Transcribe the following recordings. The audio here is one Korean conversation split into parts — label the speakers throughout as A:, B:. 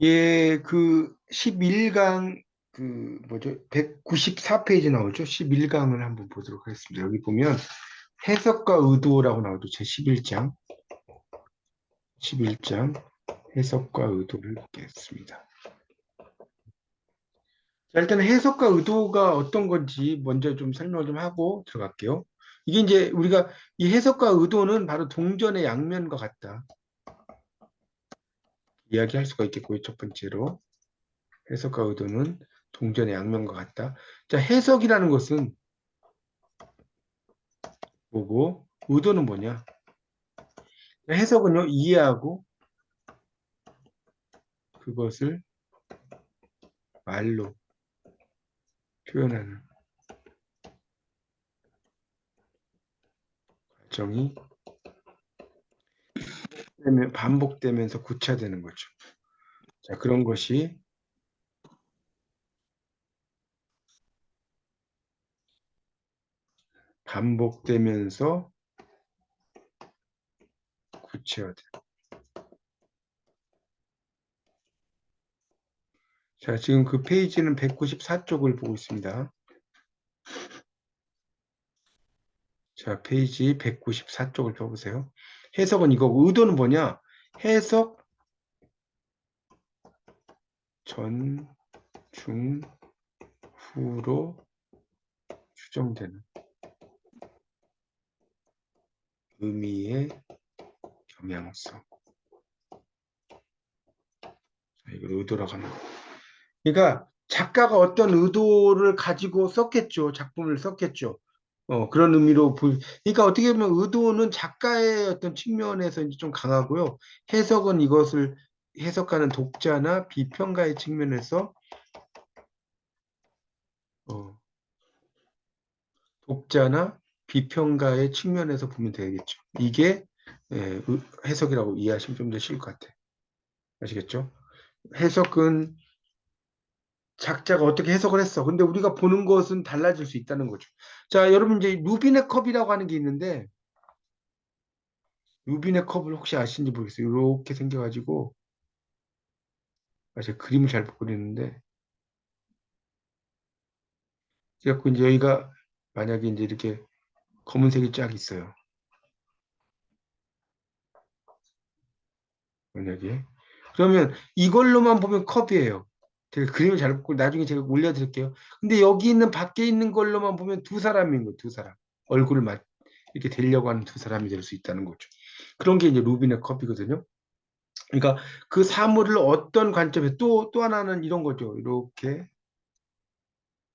A: 예, 그 11강 그 뭐죠? 194페이지 나오죠? 11강을 한번 보도록 하겠습니다. 여기 보면 해석과 의도라고 나오죠. 제 11장. 11장 해석과 의도를 읽겠습니다. 자, 일단 해석과 의도가 어떤 건지 먼저 좀 설명을 좀 하고 들어갈게요. 이게 이제 우리가 이 해석과 의도는 바로 동전의 양면과 같다. 이야기할 수가 있겠고요. 첫 번째로 해석과 의도는 동전의 양면과 같다. 자, 해석이라는 것은 뭐고 의도는 뭐냐? 해석은요 이해하고 그것을 말로 표현하는 과정이 반복되면서 구체화되는 거죠. 자, 그런 것이 반복되면서 구체화돼. 자, 지금 그 페이지는 194쪽을 보고 있습니다. 자, 페이지 194쪽을 펴보세요. 해석은 이거, 의도는 뭐냐? 해석 전, 중, 후로 추정되는 의미의 경향성. 자, 이걸 의도라고 하는 거. 그러니까 작가가 어떤 의도를 가지고 썼겠죠. 작품을 썼겠죠. 어, 그런 의미로 보, 그러니까 어떻게 보면 의도는 작가의 어떤 측면에서 이제 좀 강하고요. 해석은 이것을 해석하는 독자나 비평가의 측면에서 어, 독자나 비평가의 측면에서 보면 되겠죠. 이게 예, 해석이라고 이해하시면 좀 더 쉬울 것 같아요. 아시겠죠? 해석은 작자가 어떻게 해석을 했어. 근데 우리가 보는 것은 달라질 수 있다는 거죠. 자, 여러분 이제 루빈의 컵이라고 하는 게 있는데 루빈의 컵을 혹시 아시는지 모르겠어요. 이렇게 생겨가지고 아, 제가 그림을 잘 못 그리는데 그래갖고 이제 여기가 만약에 이제 이렇게 검은색이 쫙 있어요. 만약에 그러면 이걸로만 보면 컵이에요. 제가 그림을 잘 보고 나중에 제가 올려드릴게요. 근데 여기 있는 밖에 있는 걸로만 보면 두 사람인 거예요. 두 사람. 얼굴을 막 이렇게 되려고 하는 두 사람이 될 수 있다는 거죠. 그런 게 이제 루빈의 컵이거든요. 그러니까 그 사물을 어떤 관점에 또, 또 하나는 이런 거죠. 이렇게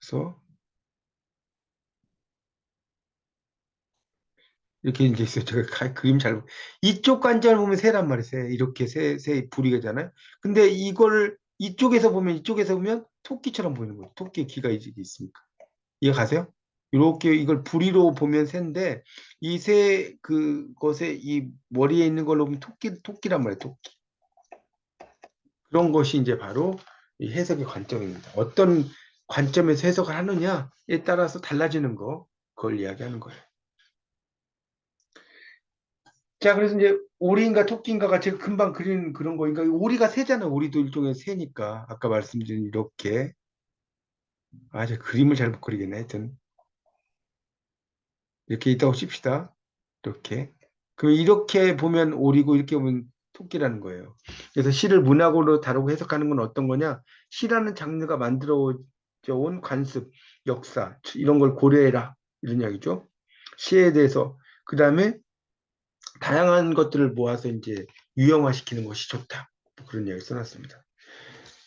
A: 해서 이렇게 이제 있어요. 제가 그림 잘 이쪽 관점을 보면 새란 말이에요. 새. 이렇게 새, 새 부리가잖아요. 근데 이걸 이쪽에서 보면 이쪽에서 보면 토끼처럼 보이는 거예요. 토끼 귀가 이제 있으니까. 이해 가세요? 이렇게 이걸 부리로 보면 새인데 이 새 그것에 이 머리에 있는 걸로 보면 토끼 토끼란 말이에요. 토끼. 그런 것이 이제 바로 이 해석의 관점입니다. 어떤 관점에서 해석을 하느냐에 따라서 달라지는 거 그걸 이야기하는 거예요. 자, 그래서 이제 오리인가 토끼인가가 제가 금방 그린 그런 거니까 오리가 새잖아요. 오리도 일종의 새니까 아까 말씀드린 이렇게 아, 제 그림을 잘 못 그리겠네. 하여튼 이렇게 있다고 칩시다. 이렇게 그럼 이렇게 보면 오리고 이렇게 보면 토끼라는 거예요. 그래서 시를 문학으로 다루고 해석하는 건 어떤 거냐? 시라는 장르가 만들어져 온 관습, 역사 이런 걸 고려해라 이런 이야기죠. 시에 대해서 그 다음에 다양한 것들을 모아서 이제 유형화시키는 것이 좋다. 뭐 그런 이야기 써놨습니다.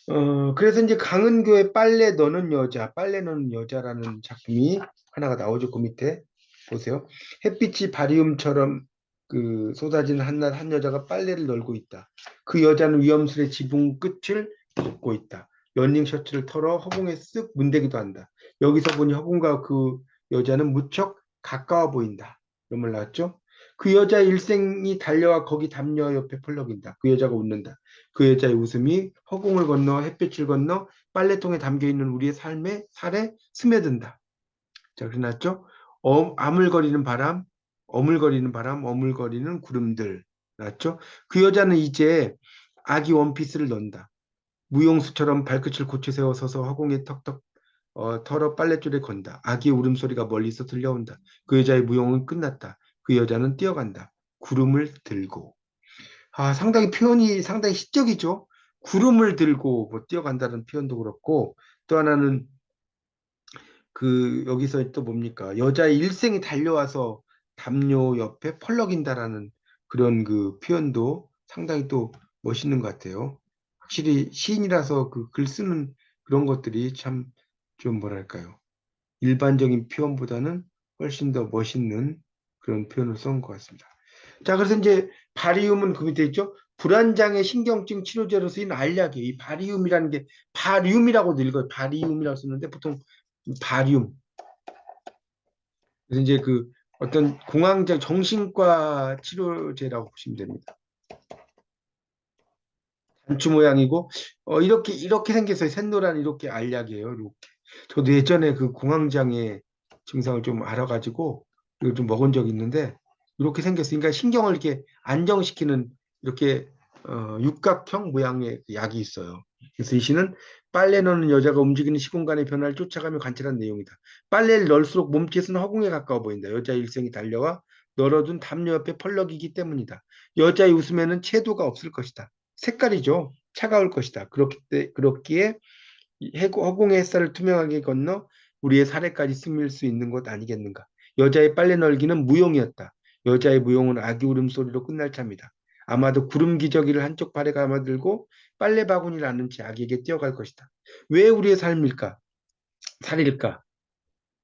A: 어, 그래서 이제 강은교의 빨래 너는 여자, 빨래 너는 여자라는 작품이 하나가 나오죠. 그 밑에 보세요. 햇빛이 바리움처럼 그 쏟아지는 한낮 한 여자가 빨래를 널고 있다. 그 여자는 위험술의 지붕 끝을 덮고 있다. 런닝 셔츠를 털어 허공에 쓱 문대기도 한다. 여기서 보니 허공과 그 여자는 무척 가까워 보인다. 이런 말 나왔죠? 그 여자 일생이 달려와 거기 담요 옆에 펄럭인다. 그 여자가 웃는다. 그 여자의 웃음이 허공을 건너 햇빛을 건너 빨래통에 담겨 있는 우리의 삶의 살에 스며든다. 자, 그래놨죠? 어, 아물거리는 바람, 어물거리는 바람, 어물거리는 구름들. 났죠? 그 여자는 이제 아기 원피스를 넣는다. 무용수처럼 발끝을 고쳐 세워 서서 허공에 턱턱 어, 털어 빨랫줄에 건다. 아기의 울음소리가 멀리서 들려온다. 그 여자의 무용은 끝났다. 그 여자는 뛰어간다. 구름을 들고. 아, 상당히 표현이 상당히 시적이죠. 구름을 들고 뭐 뛰어간다는 표현도 그렇고 또 하나는 그 여기서 또 뭡니까? 여자의 일생이 달려와서 담요 옆에 펄럭인다라는 그런 그 표현도 상당히 또 멋있는 것 같아요. 확실히 시인이라서 그 글 쓰는 그런 것들이 참 좀 뭐랄까요. 일반적인 표현보다는 훨씬 더 멋있는 그런 표현을 쓴 것 같습니다. 자, 그래서 이제 바리움은 그 밑에 있죠. 불안장애 신경증 치료제로 쓰인 알약이에요. 이 바리움이라는 게 바리움이라고도 읽어요. 바리움이라고 쓰는데 보통 바리움. 그래서 이제 그 어떤 공황적 정신과 치료제라고 보시면 됩니다. 단추 모양이고 어, 이렇게 이렇게 생겼어요. 샛노란 이렇게 알약이에요. 이렇게. 저도 예전에 그 공황장애 증상을 좀 알아가지고 이걸 좀 먹은 적이 있는데 이렇게 생겼으니까 그러니까 신경을 이렇게 안정시키는 이렇게 어, 육각형 모양의 그 약이 있어요. 그래서 이 시는 빨래 넣는 여자가 움직이는 시공간의 변화를 쫓아가며 관찰한 내용이다. 빨래를 넣을수록 몸짓은 허공에 가까워 보인다. 여자의 일생이 달려와 널어둔 담요 옆에 펄럭이기 때문이다. 여자의 웃음에는 채도가 없을 것이다. 색깔이죠. 차가울 것이다. 그렇기 때, 그렇기에 허공의 햇살을 투명하게 건너 우리의 살에까지 스밀 수 있는 것 아니겠는가. 여자의 빨래 널기는 무용이었다. 여자의 무용은 아기 울음소리로 끝날 참이다. 아마도 구름 기저귀를 한쪽 발에 감아들고 빨래 바구니를 안은 채 아기에게 뛰어갈 것이다. 왜 우리의 삶일까? 살일까?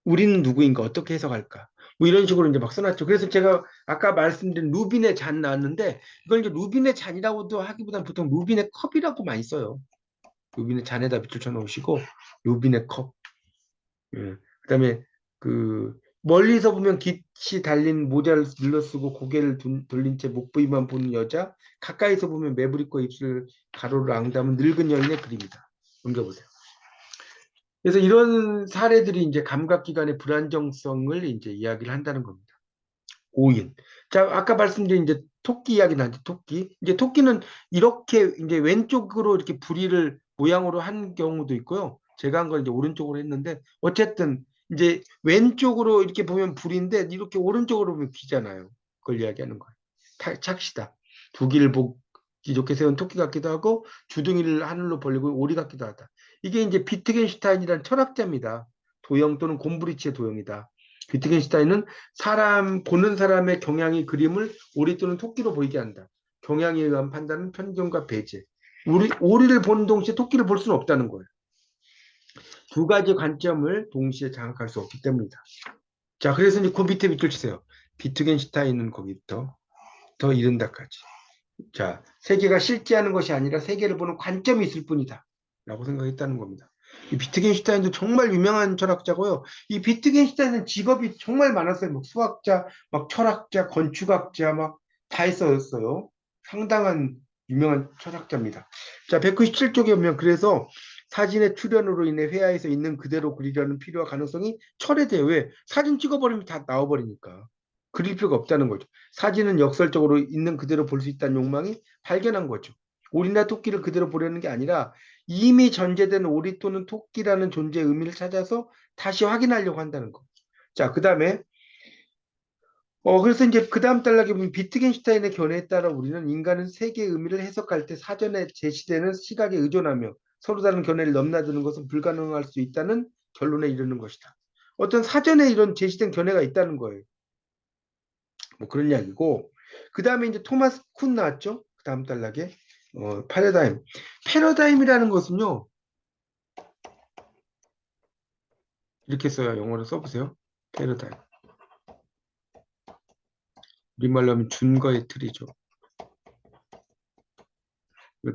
A: 우리는 누구인가? 어떻게 해석할까? 뭐 이런 식으로 이제 막 써놨죠. 그래서 제가 아까 말씀드린 루빈의 잔 나왔는데 이걸 이제 루빈의 잔이라고도 하기보다는 보통 루빈의 컵이라고 많이 써요. 루빈의 잔에다 빛을 쳐놓으시고 루빈의 컵. 예. 그다음에 그 멀리서 보면 깃이 달린 모자를 눌러쓰고 고개를 돌린 채 목 부위만 보는 여자, 가까이서 보면 매부리고 입술 가로를 앙담은 늙은 여인의 그림이다. 넘겨보세요. 그래서 이런 사례들이 이제 감각기관의 불안정성을 이제 이야기를 한다는 겁니다. 오인. 자, 아까 말씀드린 이제 토끼 이야기 나왔죠. 토끼. 이제 토끼는 이렇게 이제 왼쪽으로 이렇게 부리를 모양으로 한 경우도 있고요. 제가 한 걸 이제 오른쪽으로 했는데 어쨌든 이제 왼쪽으로 이렇게 보면 불인데 이렇게 오른쪽으로 보면 귀잖아요. 그걸 이야기하는 거예요. 착시다. 두 길을 보기 좋게 세운 토끼 같기도 하고 주둥이를 하늘로 벌리고 오리 같기도 하다. 이게 이제 비트겐슈타인이라는 철학자입니다. 도형 또는 곰브리치의 도형이다. 비트겐슈타인은 사람 보는 사람의 경향이 그림을 오리 또는 토끼로 보이게 한다. 경향에 의한 판단은 편견과 배제. 우리 오리를 보는 동시에 토끼를 볼 수는 없다는 거예요. 두 가지 관점을 동시에 장악할 수 없기 때문이다. 자, 그래서 이제 그 밑에 밑줄 치세요. 비트겐슈타인은 거기부터 더 이른다까지. 자, 세계가 실제하는 것이 아니라 세계를 보는 관점이 있을 뿐이다. 라고 생각했다는 겁니다. 이 비트겐슈타인도 정말 유명한 철학자고요. 이 비트겐슈타인은 직업이 정말 많았어요. 막 수학자, 막 철학자, 건축학자 막 다 했었어요. 상당한 유명한 철학자입니다. 자, 197쪽에 보면 그래서 사진의 출현으로 인해 회화에서 있는 그대로 그리려는 필요와 가능성이 철회돼요. 왜? 사진 찍어버리면 다 나와버리니까. 그릴 필요가 없다는 거죠. 사진은 역설적으로 있는 그대로 볼 수 있다는 욕망이 발견한 거죠. 오리나 토끼를 그대로 보려는 게 아니라 이미 전제된 오리 또는 토끼라는 존재의 의미를 찾아서 다시 확인하려고 한다는 거. 자, 그 다음에 어, 그래서 이제 그 다음 단락에 보면 비트겐슈타인의 견해에 따라 우리는 인간은 세계의 의미를 해석할 때 사전에 제시되는 시각에 의존하며 서로 다른 견해를 넘나드는 것은 불가능할 수 있다는 결론에 이르는 것이다. 어떤 사전에 이런 제시된 견해가 있다는 거예요. 뭐 그런 이야기고 그 다음에 이제 토마스 쿤 나왔죠. 그 다음 단락에 어, 패러다임. 패러다임이라는 것은요. 이렇게 써요. 영어로 써보세요. 패러다임. 우리말로 하면 준거의 틀이죠.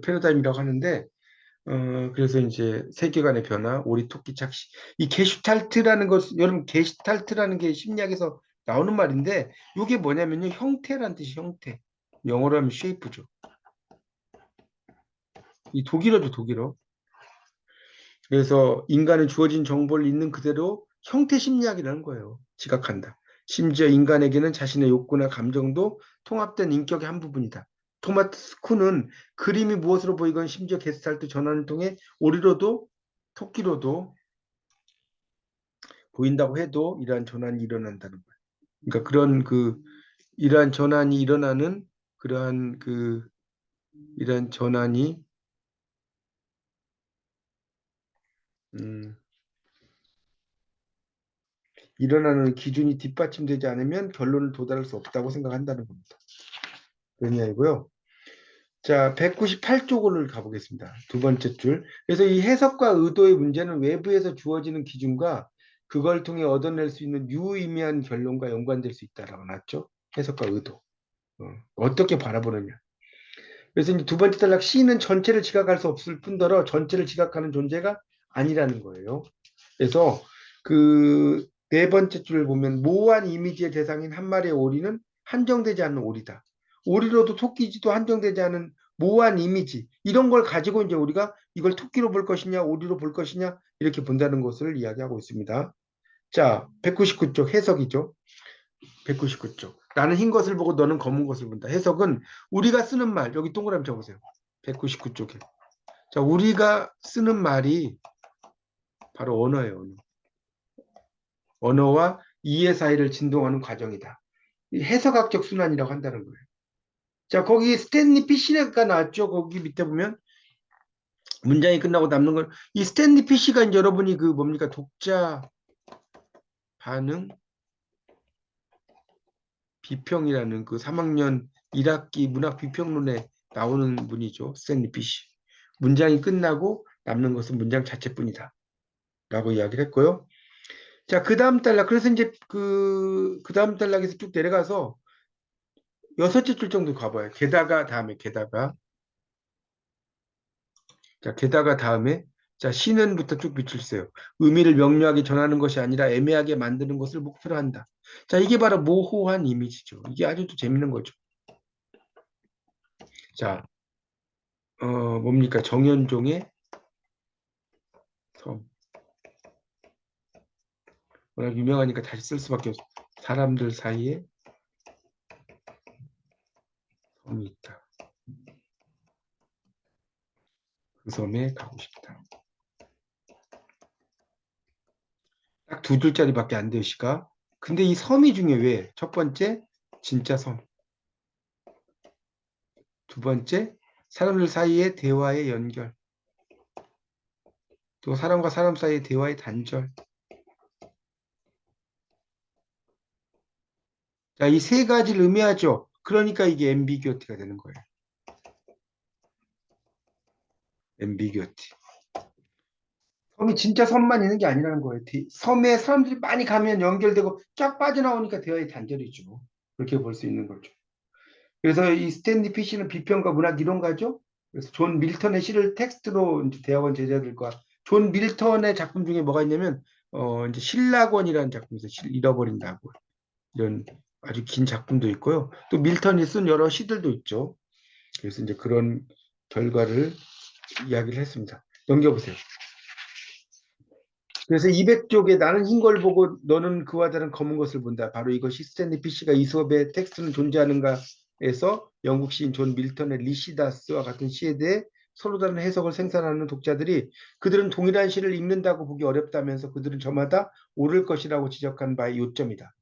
A: 패러다임이라고 하는데 어, 그래서 이제 세계관의 변화, 오리 토끼 착시. 이 게슈탈트라는 것, 여러분 게슈탈트라는 게 심리학에서 나오는 말인데 이게 뭐냐면요. 형태란 뜻이 형태. 영어로 하면 쉐이프죠. 이 독일어죠, 독일어. 그래서 인간은 주어진 정보를 있는 그대로 형태 심리학이라는 거예요. 지각한다. 심지어 인간에게는 자신의 욕구나 감정도 통합된 인격의 한 부분이다. 토마스 쿤은 그림이 무엇으로 보이건 심지어 게스탈트 전환을 통해 오리로도 토끼로도 보인다고 해도 이러한 전환이 일어난다는 거예요. 그러니까 그런 그 이러한 전환이 일어나는 그러한 그 이러한 전환이 음, 일어나는 기준이 뒷받침되지 않으면 결론을 도달할 수 없다고 생각한다는 겁니다. 이야기고요. 자, 198쪽을 가보겠습니다. 두 번째 줄. 그래서 이 해석과 의도의 문제는 외부에서 주어지는 기준과 그걸 통해 얻어낼 수 있는 유의미한 결론과 연관될 수 있다라고 나왔죠. 해석과 의도. 어, 떻게 바라보느냐. 그래서 이제 두 번째 단락 C는 전체를 지각할 수 없을 뿐더러 전체를 지각하는 존재가 아니라는 거예요. 그래서 그 네 번째 줄을 보면 모호한 이미지의 대상인 한 마리의 오리는 한정되지 않는 오리다. 오리로도 토끼지도 한정되지 않은 모호한 이미지 이런 걸 가지고 이제 우리가 이걸 토끼로 볼 것이냐 오리로 볼 것이냐 이렇게 본다는 것을 이야기하고 있습니다. 자, 199쪽 해석이죠. 199쪽. 나는 흰 것을 보고 너는 검은 것을 본다. 해석은 우리가 쓰는 말 여기 동그라미 쳐보세요. 199쪽에. 자, 우리가 쓰는 말이 바로 언어예요. 언어. 언어와 이해 사이를 진동하는 과정이다. 해석학적 순환이라고 한다는 거예요. 자, 거기 스탠리 피시가 나왔죠. 거기 밑에 보면 문장이 끝나고 남는 건이 스탠리 피시가 이제 여러분이 그 뭡니까 독자 반응 비평이라는 그 3학년 1학기 문학 비평론에 나오는 분이죠. 스탠리 피시. 문장이 끝나고 남는 것은 문장 자체뿐이다. 라고 이야기를 했고요. 자, 그 다음 단락. 그래서 이제 그, 그 다음 단락에서 쭉 내려가서 여섯째 줄 정도 가봐요. 게다가 다음에 게다가 자 게다가 다음에 자 신은부터 쭉 비출세요. 의미를 명료하게 전하는 것이 아니라 애매하게 만드는 것을 목표로 한다. 자 이게 바로 모호한 이미지죠. 이게 아주 또 재밌는 거죠. 자 어, 뭡니까 정현종의 섬 워낙 유명하니까 다시 쓸 수밖에 없어. 사람들 사이에 섬이 있다. 그 섬에 가고 싶다. 딱 두 줄짜리밖에 안 돼요, 시가. 근데 이 섬이 중요해. 왜? 첫 번째, 진짜 섬. 두 번째, 사람들 사이의 대화의 연결. 또 사람과 사람 사이의 대화의 단절. 자, 이 세 가지를 의미하죠. 그러니까 이게 엠비규어티가 되는 거예요. 엠비규어티. 섬이 진짜 섬만 있는 게 아니라는 거예요. 섬에 사람들이 많이 가면 연결되고 쫙 빠져나오니까 대화의 단절이죠. 그렇게 볼 수 있는 거죠. 그래서 이 스탠리 피시는 비평과 문학 이론가죠. 그래서 존 밀턴의 시를 텍스트로 대학원 제자들과 존 밀턴의 작품 중에 뭐가 있냐면 어 이제 신라권이라는 작품에서 실 잃어버린다고 이런 아주 긴 작품도 있고요. 또 밀턴이 쓴 여러 시들도 있죠. 그래서 이제 그런 결과를 이야기를 했습니다. 넘겨보세요. 그래서 200쪽에 나는 흰 걸 보고 너는 그와 다른 검은 것을 본다. 바로 이것이 스탠리 피시가 이 수업에 텍스트는 존재하는가에서 영국 시인 존 밀턴의 리시다스와 같은 시에 대해 서로 다른 해석을 생산하는 독자들이 그들은 동일한 시를 읽는다고 보기 어렵다면서 그들은 저마다 옳을 것이라고 지적한 바의 요점이다.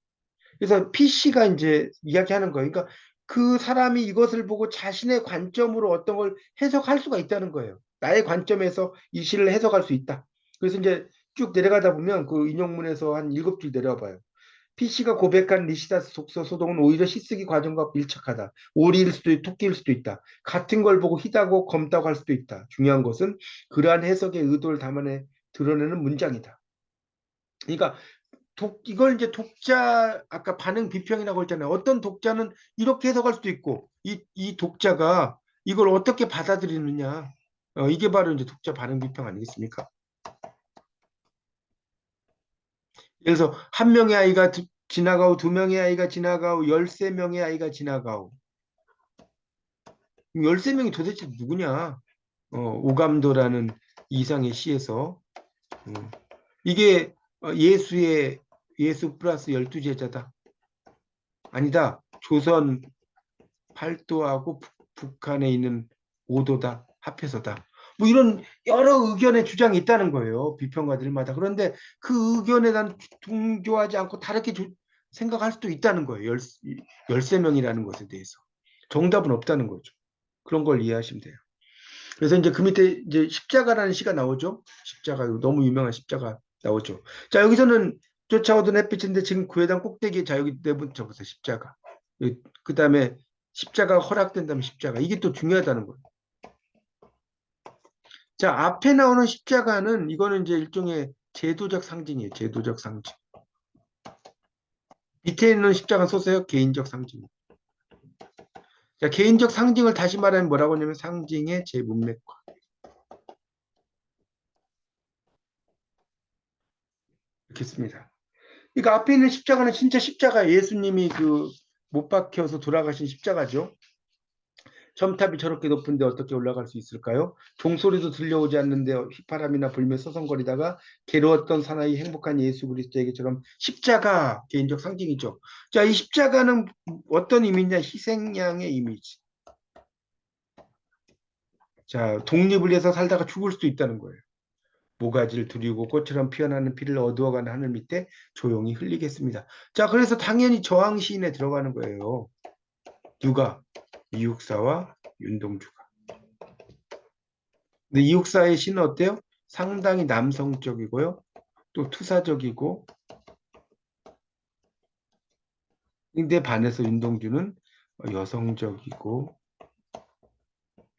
A: 그래서 PC가 이제 이야기하는 거예요. 그러니까 그 사람이 이것을 보고 자신의 관점으로 어떤 걸 해석할 수가 있다는 거예요. 나의 관점에서 이 시를 해석할 수 있다. 그래서 이제 쭉 내려가다 보면 그 인용문에서 한 일곱 줄 내려봐요. PC가 고백한 리시다스 독서 소동은 오히려 시쓰기 과정과 밀착하다. 오리일 수도 있고 토끼일 수도 있다. 같은 걸 보고 희다고 검다고 할 수도 있다. 중요한 것은 그러한 해석의 의도를 담아내 드러내는 문장이다. 그러니까 독, 이걸 이제 독자, 아까 반응 비평이라고 했잖아요. 어떤 독자는 이렇게 해석할 수도 있고, 이, 이 독자가 이걸 어떻게 받아들이느냐. 어, 이게 바로 이제 독자 반응 비평 아니겠습니까? 그래서 한 명의 아이가 두, 지나가고 두 명의 아이가 지나가고 열세 명의 아이가 지나가고 열세 명이 도대체 누구냐? 어, 오감도라는 이상의 시에서 음. 이게 어, 예수의 예수 플러스 열두 제자다. 아니다. 조선 팔도하고 북 한에 있는 오도다, 합해서다. 뭐 이런 여러 의견의 주장이 있다는 거예요. 비평가들마다. 그런데 그 의견에 난 동조하지 않고 다르게 조- 생각할 수도 있다는 거예요. 열, 13명이라는 것에 대해서. 정답은 없다는 거죠. 그런 걸 이해하시면 돼요. 그래서 이제 그 밑에 이제 십자가라는 시가 나오죠. 십자가 너무 유명한 십자가 나오죠. 자 여기서는 쫓아오던 햇빛인데 지금 구회당 꼭대기에 자 여기 네분 적으세요. 십자가. 그 다음에 십자가 허락된다면 십자가 이게 또 중요하다는 거예요. 자 앞에 나오는 십자가는 이거는 이제 일종의 제도적 상징이에요. 제도적 상징. 밑에 있는 십자가 쏘세요. 개인적 상징. 자, 개인적 상징을 다시 말하면 뭐라고 하냐면 상징의 재문맥화. 이렇게 씁니다. 그러니까 앞에 있는 십자가는 진짜 십자가 예수님이 그 못 박혀서 돌아가신 십자가죠. 점탑이 저렇게 높은데 어떻게 올라갈 수 있을까요? 종소리도 들려오지 않는데 휘파람이나 불며 서성거리다가 괴로웠던 사나이 행복한 예수 그리스도에게처럼 십자가 개인적 상징이죠. 자, 이 십자가는 어떤 의미냐? 희생양의 이미지. 자, 독립을 위해서 살다가 죽을 수도 있다는 거예요. 모가지를 두리고 꽃처럼 피어나는 피를 어두워가는 하늘 밑에 조용히 흘리겠습니다. 자, 그래서 당연히 저항 시인에 들어가는 거예요. 누가? 이육사와 윤동주가. 근데 이육사의 시는 어때요? 상당히 남성적이고요. 또 투사적이고. 근데 반해서 윤동주는 여성적이고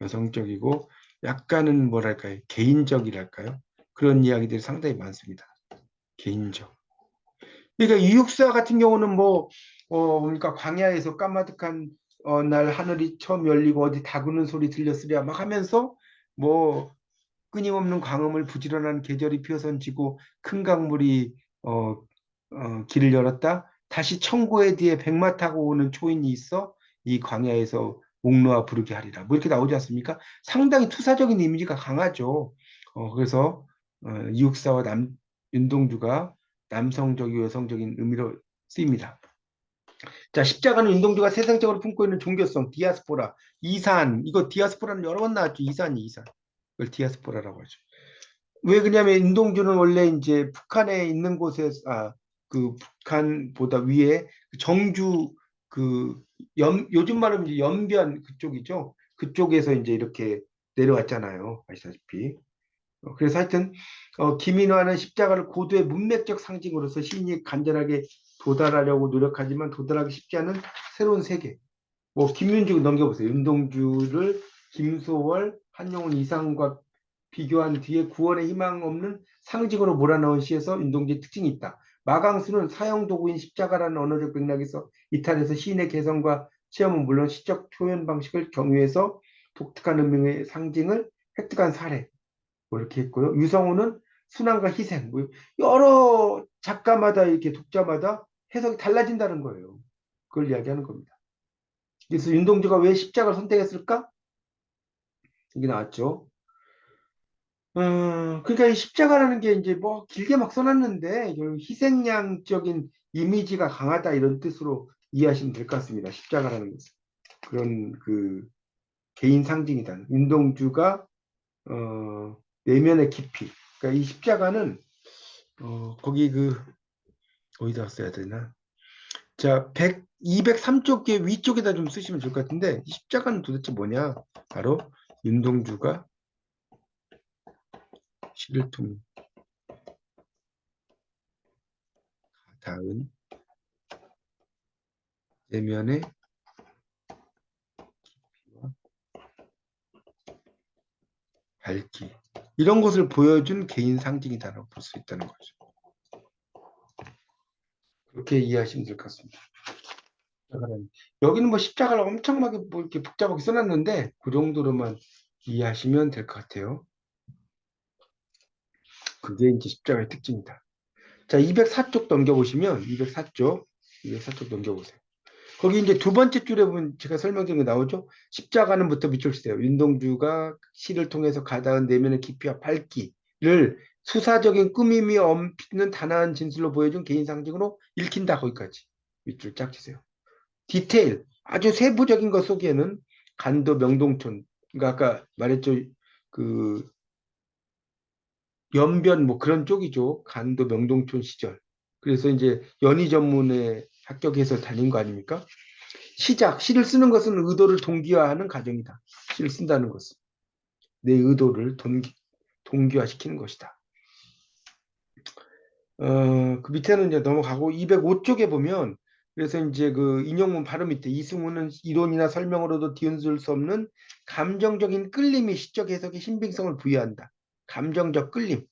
A: 여성적이고 약간은 뭐랄까요? 개인적이랄까요? 그런 이야기들이 상당히 많습니다. 개인적. 그러니까 이육사 같은 경우는 뭐 어, 그러니까 광야에서 까마득한 어, 날 하늘이 처음 열리고 어디 다구는 소리 들렸으랴 막 하면서 뭐 끊임없는 광음을 부지런한 계절이 피어선지고 큰 강물이 어, 어, 길을 열었다. 다시 청고에 뒤에 백마 타고 오는 초인이 있어 이 광야에서 옥노아 부르게 하리라. 뭐 이렇게 나오지 않습니까? 상당히 투사적인 이미지가 강하죠. 어, 그래서 어, 이육사와 남 윤동주가 남성적이고 여성적인 의미로 쓰입니다. 자, 십자가는 윤동주가 세상적으로 품고 있는 종교성, 디아스포라, 이산, 이거 디아스포라는 여러 번 나왔죠. 이산이 이산. 이걸 디아스포라라고 하죠. 왜 그러냐면 윤동주는 원래 이제 북한에 있는 곳에 아, 그 북한보다 위에 정주 그 연, 요즘 말하면 연변 그쪽이죠. 그쪽에서 이제 이렇게 내려왔잖아요. 아시다시피. 어, 그래서 하여튼 어, 김인화는 십자가를 고도의 문맥적 상징으로서 시인이 간절하게 도달하려고 노력하지만 도달하기 쉽지 않은 새로운 세계. 뭐 김윤주 넘겨보세요. 윤동주를 김소월, 한용운 이상과 비교한 뒤에 구원의 희망 없는 상징으로 몰아넣은 시에서 윤동주의 특징이 있다. 마강수는 사형 도구인 십자가라는 언어적 맥락에서 이탈해서 시인의 개성과 체험은 물론 시적 표현 방식을 경유해서 독특한 의미의 상징을 획득한 사례. 뭐 이렇게 했고요. 유성우는 순환과 희생, 뭐 여러 작가마다 이렇게 독자마다 해석이 달라진다는 거예요. 그걸 이야기하는 겁니다. 그래서 윤동주가 왜 십자가를 선택했을까? 여기 나왔죠. 음, 그러니까 이 십자가라는 게 이제 뭐 길게 막 써놨는데 희생양적인 이미지가 강하다 이런 뜻으로 이해하시면 될 것 같습니다. 십자가라는 것은 그런 그 개인 상징이다. 윤동주가 어, 내면의 깊이. 그러니까 이 십자가는 어, 거기 그 어디다 써야 되나? 자, 100, 203쪽의 위쪽에다 좀 쓰시면 좋을 것 같은데 이 십자가는 도대체 뭐냐? 바로 윤동주가 시를 통해 닿은 내면의 깊이와 밝기 이런 것을 보여준 개인 상징이다라고 볼 수 있다는 거죠. 그렇게 이해하시면 될 것 같습니다. 여기는 뭐 십자가를 엄청나게 뭐 이렇게 복잡하게 써놨는데 그 정도로만 이해하시면 될 것 같아요. 그게 이제 십자가의 특징이다. 자, 204쪽 넘겨보시면 204쪽, 204쪽 넘겨보세요. 거기 이제 두 번째 줄에 보면 제가 설명드린 게 나오죠. 십자가는부터 밑줄 치세요. 윤동주가 시를 통해서 가다운 내면의 깊이와 밝기를 수사적인 꾸밈이 없는 단아한 진술로 보여준 개인 상징으로 읽힌다. 거기까지 밑줄 짝 치세요. 디테일, 아주 세부적인 것 속에는 간도 명동촌. 그러니까 아까 말했죠. 그 연변 뭐 그런 쪽이죠. 간도 명동촌 시절. 그래서 이제 연희 전문에 합격해서 다닌 거 아닙니까? 시작. 시를 쓰는 것은 의도를 동기화하는 과정이다. 시를 쓴다는 것은 내 의도를 동기, 동기화시키는 것이다. 어, 그 밑에는 이제 넘어가고 205쪽에 보면 그래서 이제 그 인용문 바로 밑에 이승우는 이론이나 설명으로도 뒤흔들 수 없는 감정적인 끌림이 시적 해석에 신빙성을 부여한다. 감정적 끌림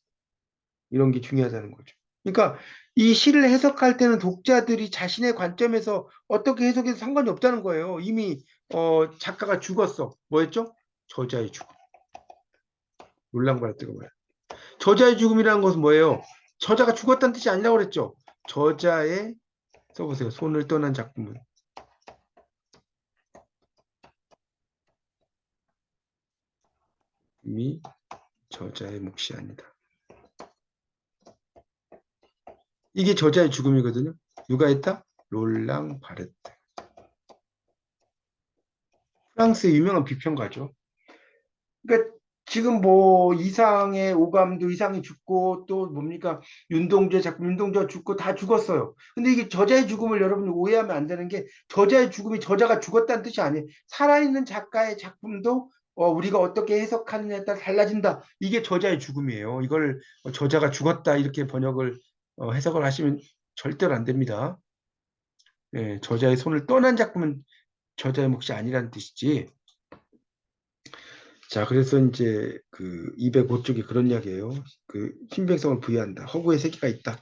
A: 이런 게 중요하다는 거죠. 그러니까 이 시를 해석할 때는 독자들이 자신의 관점에서 어떻게 해석해도 상관이 없다는 거예요. 이미 어, 작가가 죽었어. 뭐였죠? 저자의 죽음. 울랑바라 뜨거 뭐야? 저자의 죽음이라는 것은 뭐예요? 저자가 죽었다는 뜻이 아니라고 그랬죠. 저자의 써보세요. 손을 떠난 작품은 이미 저자의 몫이 아니다. 이게 저자의 죽음이거든요. 누가 했다? 롤랑 바레트. 프랑스의 유명한 비평가죠. 그러니까 지금 뭐 이상의 오감도 이상이 죽고 또 뭡니까 윤동주의 작품 윤동주가 죽고 다 죽었어요. 근데 이게 저자의 죽음을 여러분이 오해하면 안 되는 게 저자의 죽음이 저자가 죽었다는 뜻이 아니에요. 살아있는 작가의 작품도 어, 우리가 어떻게 해석하느냐에 따라 달라진다. 이게 저자의 죽음이에요. 이걸 저자가 죽었다 이렇게 번역을 어, 해석을 하시면 절대로 안 됩니다. 예, 저자의 손을 떠난 작품은 저자의 몫이 아니라는 뜻이지. 자, 그래서 이제 그 205쪽이 그런 이야기예요. 그 신빙성을 부여한다. 허구의 세계가 있다.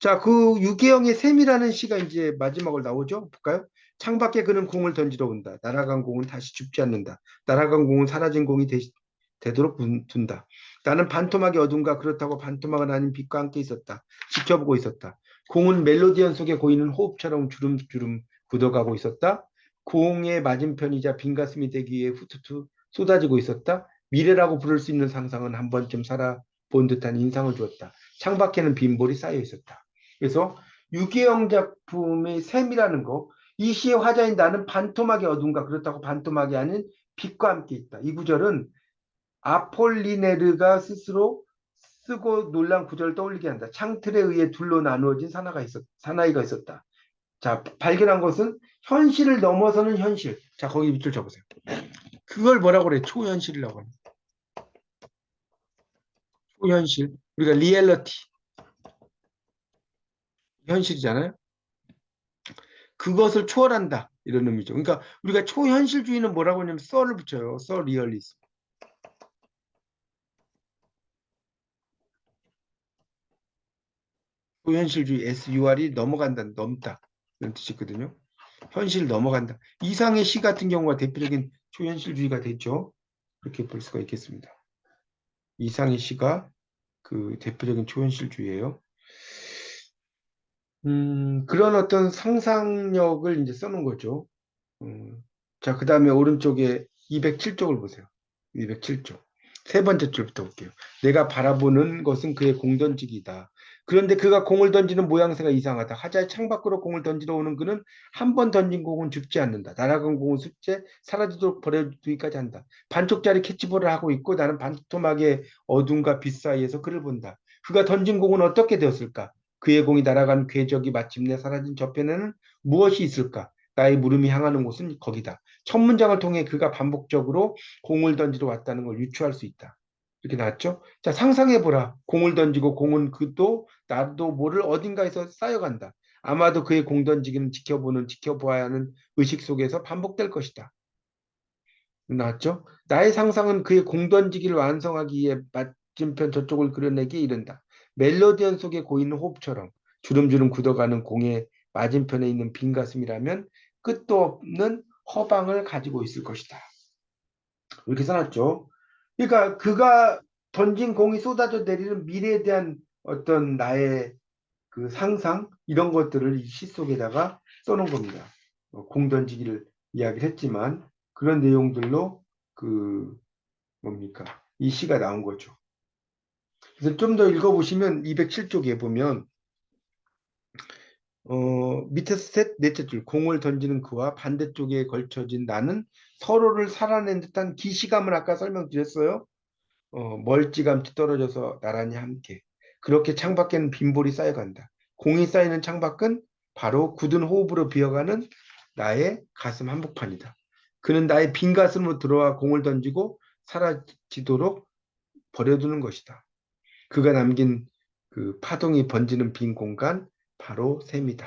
A: 자, 그 유계영의 샘이라는 시가 이제 마지막으로 나오죠. 볼까요? 창밖에 그는 공을 던지러 온다. 날아간 공은 다시 죽지 않는다. 날아간 공은 사라진 공이 되, 되도록 둔다. 나는 반토막의 어둠과 그렇다고 반토막은 아닌 빛과 함께 있었다. 지켜보고 있었다. 공은 멜로디언 속에 고이는 호흡처럼 주름주름 굳어가고 있었다. 공의 맞은편이자 빈 가슴이 되기 위해 후투투 쏟아지고 있었다. 미래라고 부를 수 있는 상상은 한 번쯤 살아본 듯한 인상을 주었다. 창밖에는 빈볼이 쌓여 있었다. 그래서 유기영 작품의 샘이라는 거, 이 시의 화자인 나는 반토막의 어둠과 그렇다고 반토막이 아닌 빛과 함께 있다. 이 구절은 아폴리네르가 스스로 쓰고 놀란 구절을 떠올리게 한다. 창틀에 의해 둘로 나누어진 사나가 있었, 사나이가 있었다. 자, 발견한 것은 현실을 넘어서는 현실. 자, 거기 밑줄 쳐보세요. 그걸 뭐라고 그래? 초현실이라고 합니다. 초현실. 우리가 리얼러티. 현실이잖아요. 그것을 초월한다. 이런 의미죠. 그러니까 우리가 초현실주의는 뭐라고 하냐면 썰을 붙여요. 썰 리얼리즘. 초현실주의 SUR이 넘어간다, 넘다. 이런 뜻이 있거든요. 현실 넘어간다. 이상의 시 같은 경우가 대표적인 초현실주의가 됐죠. 그렇게 볼 수가 있겠습니다. 이상의 시가 그 대표적인 초현실주의예요. 음, 그런 어떤 상상력을 이제 써놓은 거죠. 음, 자, 그 다음에 오른쪽에 207쪽을 보세요. 207쪽. 세 번째 줄부터 볼게요. 내가 바라보는 것은 그의 공던지기다. 그런데 그가 공을 던지는 모양새가 이상하다. 하자의 창밖으로 공을 던지러 오는 그는 한 번 던진 공은 죽지 않는다. 날아간 공은 숫제 사라지도록 버려두기까지 한다. 반쪽짜리 캐치볼을 하고 있고 나는 반토막의 어둠과 빛 사이에서 그를 본다. 그가 던진 공은 어떻게 되었을까? 그의 공이 날아간 궤적이 마침내 사라진 저편에는 무엇이 있을까? 나의 물음이 향하는 곳은 거기다. 첫 문장을 통해 그가 반복적으로 공을 던지러 왔다는 걸 유추할 수 있다. 이렇게 나왔죠? 자, 상상해보라. 공을 던지고 공은 그도 나도 모를 어딘가에서 쌓여간다. 아마도 그의 공 던지기는 지켜보는 지켜보아야 하는 의식 속에서 반복될 것이다. 나왔죠? 나의 상상은 그의 공 던지기를 완성하기 위해 맞은편 저쪽을 그려내기에 이른다. 멜로디언 속에 고이는 호흡처럼 주름주름 굳어가는 공의 맞은편에 있는 빈 가슴이라면 끝도 없는 허방을 가지고 있을 것이다. 이렇게 써놨죠. 그러니까 그가 던진 공이 쏟아져 내리는 미래에 대한 어떤 나의 그 상상 이런 것들을 이 시 속에다가 써놓은 겁니다. 어, 공 던지기를 이야기를 했지만 그런 내용들로 그 뭡니까 이 시가 나온 거죠. 그래서 좀 더 읽어보시면 207쪽에 보면 어, 밑에서 셋, 넷째 줄, 공을 던지는 그와 반대쪽에 걸쳐진 나는 서로를 살아낸 듯한 기시감을 아까 설명드렸어요. 어, 멀찌감치 떨어져서 나란히 함께. 그렇게 창밖에는 빈볼이 쌓여간다. 공이 쌓이는 창밖은 바로 굳은 호흡으로 비어가는 나의 가슴 한복판이다. 그는 나의 빈 가슴으로 들어와 공을 던지고 사라지도록 버려두는 것이다. 그가 남긴 그 파동이 번지는 빈 공간, 바로 셈이다.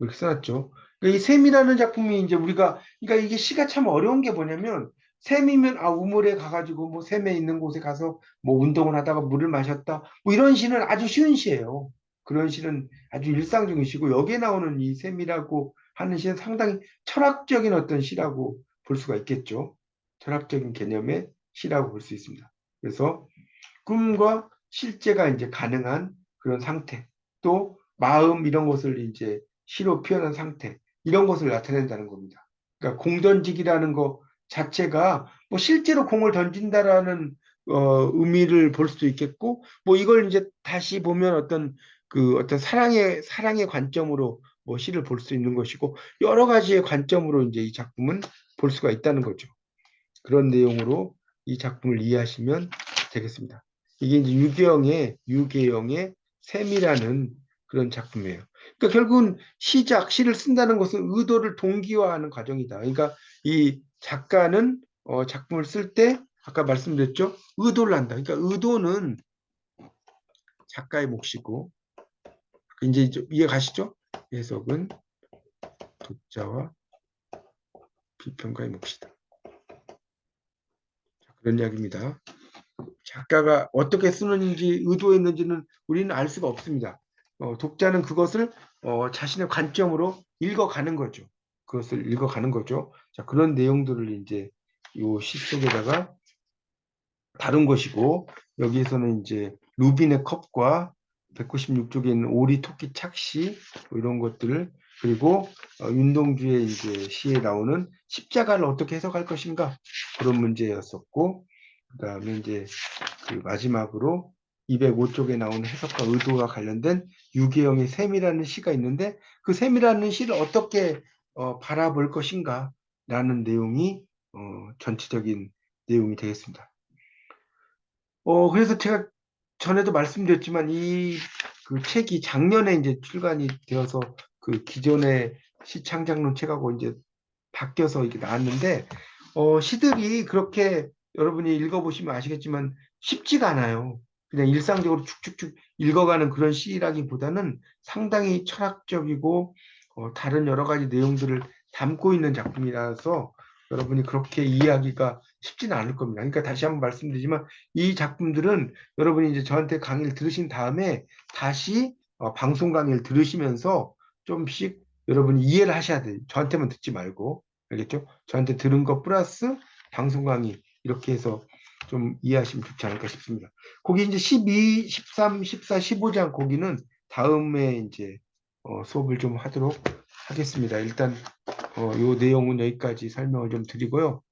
A: 이렇게 써놨죠. 그러니까 이 셈이라는 작품이 이제 우리가 그러니까 이게 시가 참 어려운 게 뭐냐면 셈이면 아 우물에 가가지고 뭐 셈에 있는 곳에 가서 뭐 운동을 하다가 물을 마셨다 뭐 이런 시는 아주 쉬운 시예요. 그런 시는 아주 일상적인 시고 여기에 나오는 이 셈이라고 하는 시는 상당히 철학적인 어떤 시라고 볼 수가 있겠죠. 철학적인 개념의 시라고 볼 수 있습니다. 그래서 꿈과 실제가 이제 가능한 그런 상태 또 마음 이런 것을 이제 시로 표현한 상태 이런 것을 나타낸다는 겁니다. 그러니까 공 던지기라는 것 자체가 뭐 실제로 공을 던진다라는 어, 의미를 볼 수도 있겠고 뭐 이걸 이제 다시 보면 어떤 그 어떤 사랑의 사랑의 관점으로 뭐 시를 볼 수 있는 것이고 여러 가지의 관점으로 이제 이 작품은 볼 수가 있다는 거죠. 그런 내용으로 이 작품을 이해하시면 되겠습니다. 이게 이제 유계영의 유계영의 셈이라는 그런 작품이에요. 그러니까 결국은 시작, 시를 쓴다는 것은 의도를 동기화하는 과정이다. 그러니까 이 작가는 어, 작품을 쓸 때 아까 말씀드렸죠. 의도를 한다. 그러니까 의도는 작가의 몫이고 이제 이해 가시죠? 해석은 독자와 비평가의 몫이다. 그런 이야기입니다. 작가가 어떻게 쓰는지 의도했는지는 우리는 알 수가 없습니다. 어, 독자는 그것을 어, 자신의 관점으로 읽어가는 거죠. 그것을 읽어가는 거죠. 자, 그런 내용들을 이제 이 시 속에다가 다룬 것이고 여기에서는 이제 루빈의 컵과 196쪽에 있는 오리 토끼 착시 뭐 이런 것들을 그리고 어, 윤동주의 이제 시에 나오는 십자가를 어떻게 해석할 것인가 그런 문제였었고 그 다음에 이제 그 마지막으로 205쪽에 나오는 해석과 의도와 관련된 유계영의 셈이라는 시가 있는데 그 셈이라는 시를 어떻게 어, 바라볼 것인가 라는 내용이 어, 전체적인 내용이 되겠습니다. 어, 그래서 제가 전에도 말씀드렸지만 이 그 책이 작년에 이제 출간이 되어서 그 기존의 시창작론 책하고 이제 바뀌어서 이게 나왔는데 어, 시들이 그렇게 여러분이 읽어보시면 아시겠지만 쉽지가 않아요. 그냥 일상적으로 축축축 읽어가는 그런 시라기보다는 상당히 철학적이고 어, 다른 여러 가지 내용들을 담고 있는 작품이라서 여러분이 그렇게 이해하기가 쉽지는 않을 겁니다. 그러니까 다시 한번 말씀드리지만 이 작품들은 여러분이 이제 저한테 강의를 들으신 다음에 다시 어, 방송 강의를 들으시면서 좀씩 여러분이 이해를 하셔야 돼요. 저한테만 듣지 말고 알겠죠? 저한테 들은 것 플러스 방송 강의 이렇게 해서 좀 이해하시면 좋지 않을까 싶습니다. 거기 이제 12, 13, 14, 15장 거기는 다음에 이제 어, 수업을 좀 하도록 하겠습니다. 일단 어, 요 내용은 여기까지 설명을 좀 드리고요.